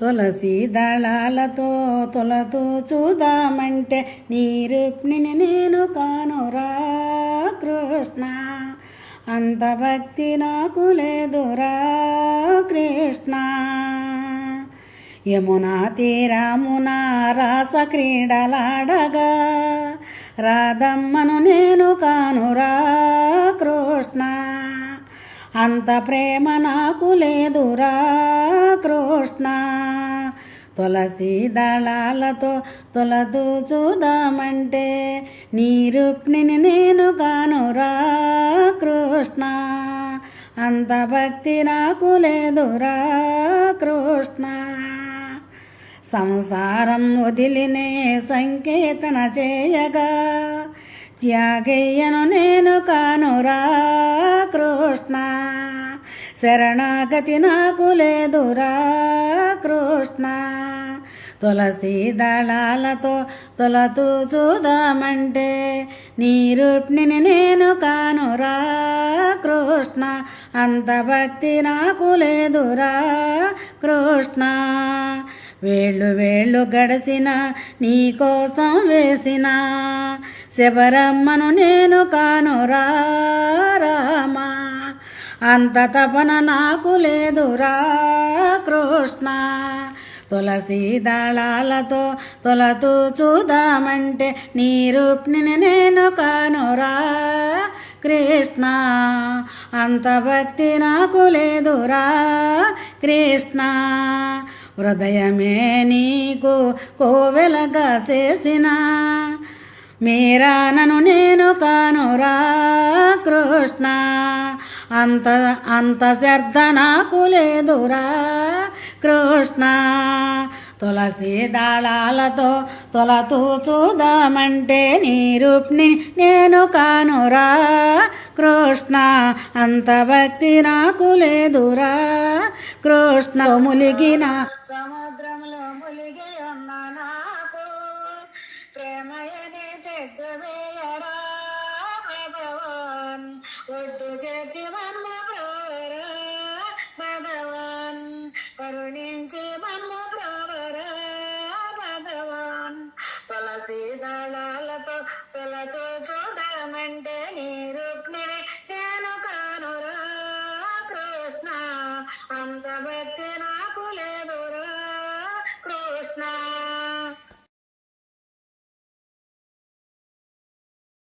తులసి దళాలతో తులతో చూదామంటే నీ రుక్మిణి నేను కానురా కృష్ణ. అంత భక్తి నాకు లేదురా కృష్ణ. యమునా తీరామున రాస క్రీడలాడగా రాధమ్మను నేను కానురా కృష్ణ. అంత ప్రేమ నాకు లేదురా కృష్ణ. తులసి దళాలతో తొలదు చూదామంటే నీ రుక్మిణి నేను కానురా కృష్ణ. అంత భక్తి నాకు లేదురా కృష్ణ. సంసారం వదిలినే సంకేతన చేయగా త్యాగయ్యను నేను కానురా శరణాగతి నాకు లేదురా కృష్ణ. తులసి దళాలతో తొలతూ చూదామంటే నీ నేను కానురా కృష్ణ. అంత భక్తి నాకు లేదురా కృష్ణ. వేళ్ళు వేళ్ళు గడిచిన నీ కోసం వేసిన శబరమ్మను నేను కానురా రామా. అంత తపన నాకు లేదురా కృష్ణ. తులసి దళాలతో తొలతూ చూద్దామంటే నీ రూప్ణిని నేను కానురా కృష్ణ. అంత భక్తి నాకు లేదురా కృష్ణ. హృదయమే నీకు కోవెలగా చేసిన మీరానను నేను కానురా కృష్ణ. అంత అంత శ్రద్ధ నాకు లేదురా కృష్ణ. తులసి దళాలతో తొలతూ చూదామంటే నీ రూప్ని నేను కానురా కృష్ణ. అంత భక్తి నాకు లేదురా కృష్ణ. ములిగిన సముద్రంలో ములిగి ఉన్న నాకు ప్రేమయని తెడ్డు వేయరా భగవాన్ ఒడ్డు